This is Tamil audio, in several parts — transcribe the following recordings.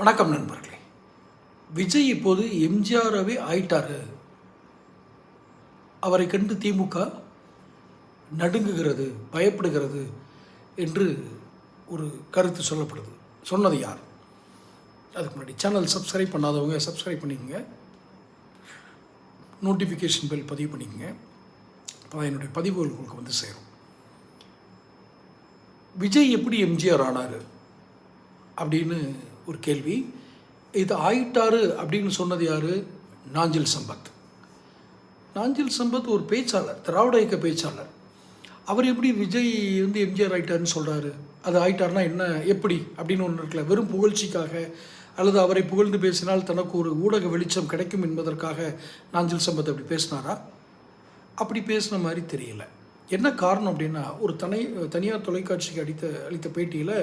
வணக்கம் நண்பர்களே. விஜய் இப்போது எம்ஜிஆராகவே ஆயிட்டார். அவரை கண்டு திமுக நடுங்குகிறது பயப்படுகிறது என்று ஒரு கருத்து சொல்லப்படுது. சொன்னது யார்? அதுக்கு முன்னாடி சேனல் சப்ஸ்கிரைப் பண்ணாதவங்க சப்ஸ்கிரைப் பண்ணிக்கோங்க. நோட்டிஃபிகேஷன் பெல் பதிவு பண்ணிக்கோங்க. அப்போ என்னுடைய பதிவுகள் உங்களுக்கு வந்து சேரும். விஜய் எப்படி எம்ஜிஆர் ஆனார் அப்படின்னு ஒரு கேள்வி. இது ஆயிட்டாரு அப்படின்னு சொன்னது யார்? நாஞ்சில் சம்பத். நாஞ்சில் சம்பத் ஒரு பேச்சாளர் திராவிட இயக்க பேச்சாளர். அவர் எப்படி விஜய் வந்து எம்ஜிஆர் ஆகிட்டாருன்னு சொல்கிறாரு அது ஆயிட்டாருன்னா என்ன எப்படி அப்படின்னு ஒன்று இருக்கல வெறும் புகழ்ச்சிக்காக அல்லது அவரை புகழ்ந்து பேசினால் தனக்கு ஒரு ஊடக வெளிச்சம் கிடைக்கும் என்பதற்காக நாஞ்சில் சம்பத் அப்படி பேசினாரா? அப்படி பேசின மாதிரி தெரியல. என்ன காரணம் அப்படின்னா ஒரு தனி தனியார் தொலைக்காட்சிக்கு அடித்த அளித்த பேட்டியில்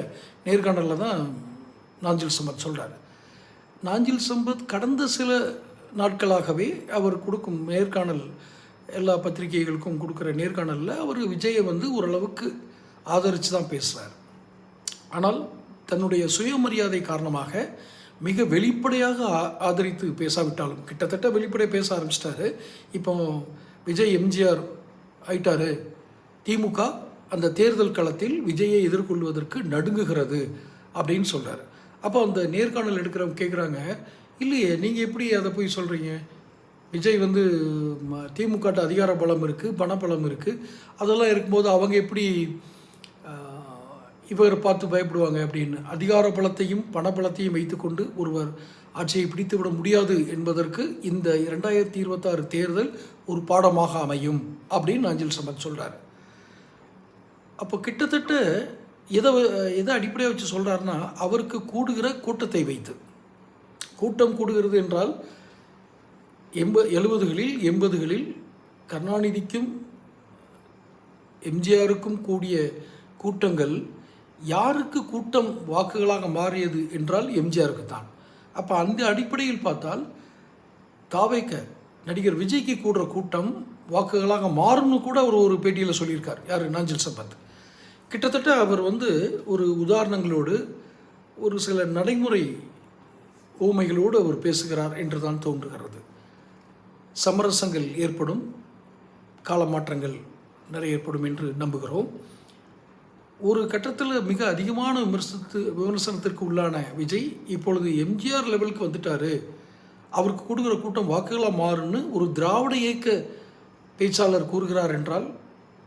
நேர்காணலில் தான் நாஞ்சில் சம்பத் சொல்கிறார் நாஞ்சில் சம்பத் கடந்த சில நாட்களாகவே அவர் கொடுக்கும் நேர்காணல் எல்லா பத்திரிகைகளுக்கும் கொடுக்குற நேர்காணலில் அவர் விஜயை வந்து ஓரளவுக்கு ஆதரித்து தான் பேசுகிறார் ஆனால் தன்னுடைய சுயமரியாதை காரணமாக மிக வெளிப்படையாக ஆ- ஆதரித்து பேசாவிட்டாலும் கிட்டத்தட்ட வெளிப்படையாக பேச ஆரம்பிச்சிட்டாரு. இப்போ விஜய் எம்ஜிஆர் ஆயிட்டாரு. திமுக அந்த தேர்தல் களத்தில் விஜயை எதிர்கொள்வதற்கு நடுங்குகிறது அப்படின்னு சொல்கிறார் அப்போ அந்த நேர்காணல் எடுக்கிறவங்க கேட்குறாங்க இல்லையே நீங்கள் எப்படி அதை போய் சொல்கிறீங்க விஜய் வந்து திமுகட்ட அதிகார பலம் இருக்குது பணபலம் இருக்குது அதெல்லாம் இருக்கும்போது அவங்க எப்படி இவர் பார்த்து பயப்படுவாங்க அப்படின்னு அதிகார பலத்தையும் பணபலத்தையும் வைத்துக்கொண்டு ஒருவர் ஆட்சியை பிடித்து விட முடியாது என்பதற்கு இந்த இரண்டாயிரத்தி இருபத்தாறு தேர்தல் ஒரு பாடமாக அமையும் அப்படின்னு அஞ்சல் சம்பத் சொல்கிறாரு அப்போ கிட்டத்தட்ட எதை எதை அடிப்படையாக வச்சு சொல்கிறாருன்னா அவருக்கு கூடுகிற கூட்டத்தை வைத்து. கூட்டம் கூடுகிறது என்றால் எண்ப எழுபதுகளில் எண்பதுகளில் கருணாநிதிக்கும் எம்ஜிஆருக்கும் கூடிய கூட்டங்கள் யாருக்கு கூட்டம் வாக்குகளாக மாறியது என்றால் எம்ஜிஆருக்கு தான் அப்போ அந்த அடிப்படையில் பார்த்தால் தாவைக்க நடிகர் விஜய்க்கு கூடுற கூட்டம் வாக்குகளாக மாறும்னு கூட அவர் ஒரு பேட்டியில் சொல்லியிருக்கார். யார்? நாஞ்சில் சம்பத். கிட்டத்தட்ட அவர் வந்து ஒரு உதாரணங்களோடு ஒரு சில நடைமுறை ஊமைகளோடு அவர் பேசுகிறார் என்று தான் தோன்றுகிறது. சமரசங்கள் ஏற்படும் காலமாற்றங்கள் நிறைய ஏற்படும் என்று நம்புகிறோம். ஒரு கட்டத்தில் மிக அதிகமான விமர்சனத்து விமர்சனத்திற்கு உள்ளான விஜய் இப்பொழுது எம்ஜிஆர் லெவலுக்கு வந்துட்டாரு. அவருக்கு கொடுக்குற கூட்டம் வாக்குகளாக மாறுன்னு ஒரு திராவிட இயக்க பேச்சாளர் கூறுகிறார் என்றால்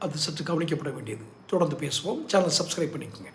அது சற்று கவனிக்கப்பட வேண்டியது. தொடர்ந்து பேசுவோம். சேனல் சப்ஸ்கிரைப் பண்ணிக்கோங்க.